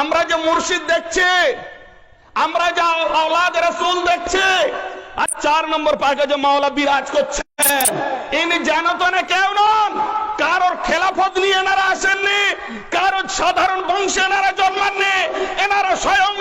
আমরা যে মুর্শিদ দেখছি, আমরা যে আওলাদ রসুল দেখছি, আর চার নম্বর পাকে যে মাওলা বিরাজ করছেন ইনি জানত না কেউ নন, কারোর খেলাফত নিয়ে এনারা আসেননি, কারোর সাধারণ বংশে এনারা জন্মাননি, এনারা স্বয়ং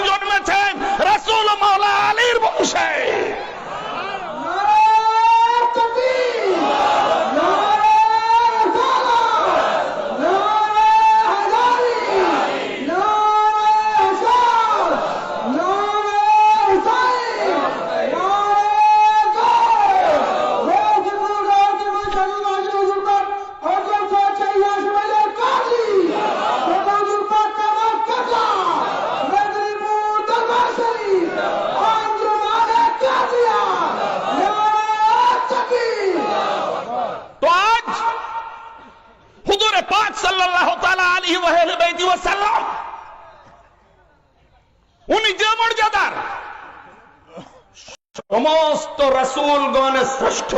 উনি যে মর্যাদার, সমস্ত শ্রেষ্ঠ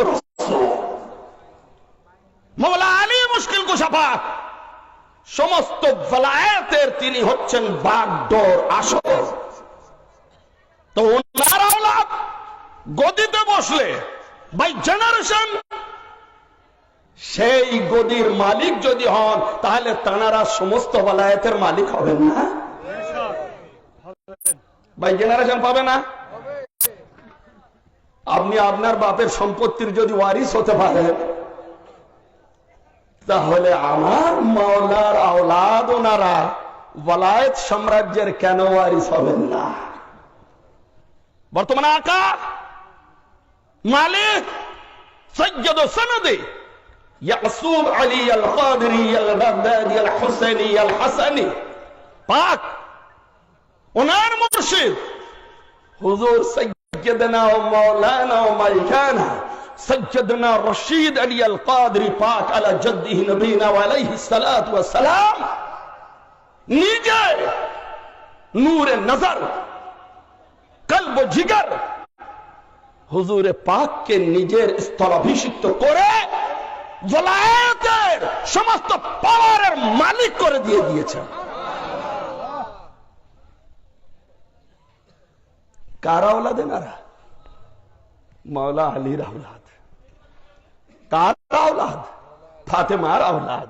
আলী মুশকিল কুশাফা, সমস্ত ভলায়েতের তিনি হচ্ছেন বাগডোর আসর তো ওনার গদিতে বসলে বাই জেনারেশন সেই গদির মালিক যদি হন, তাহলে তাঁরা সমস্ত বলায়তের মালিক হবেন না? ভাই, জেনারেশন পাবে না? আপনি আপনার বাপের সম্পত্তির যদি ওয়ারিস হতে পারেন, তাহলে আমার মাওলার আওলাদ ওনারা বলায়ত সাম্রাজ্যের কেন ওয়ারিস হবেন না? বর্তমানে আকা, মালিক, সৈয়দ সনদে ইয়াসুব আলী আল কাদরি আল বাগদাদি আল হুসাইনি আল হাসানি পাক ওনার মুর্শিদ হুজুর সৈয়দনা ও মাওলানা ও মালিকানা সৈয়দনা রশিদ আলী আল কাদরি পাক আলা জদ্দিহি নবীনা ওয়া আলাইহি সালাতু ওয়া সালাম নিজে নূরে নজর কলব জিগর হুজুরে পাককে নিজের স্থলাভিষিক্ত করে সমস্ত পাওয়ারের মালিক করে দিয়ে দিয়েছেন কারা ওলাদেন আর মাওলা আলীর আওলাদ। কার আওলাদ ফাতেমার আওলাদ।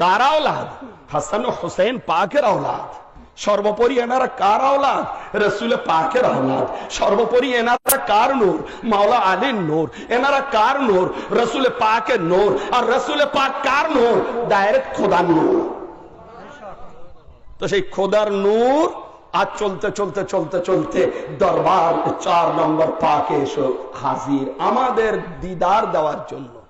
কারা আওলাদ হাসান হোসেন পাকের আওলাদ। সর্বোপরি এনারা কার আওলাদ? রসুলে পাকের আওলাদ। সর্বোপরি এনারা কার নূর? মাওলা আলীর নূর। এনারা কার নূর? রসুলে পাকের নূর। আর রসুলে পাক কার নূর? ডাইরেক্ট খোদার নূর। তো সেই খোদার নূর আর চলতে চলতে চলতে চলতে দরবার চার নম্বর পাকে এসো হাজির আমাদের দিদার দেওয়ার জন্য।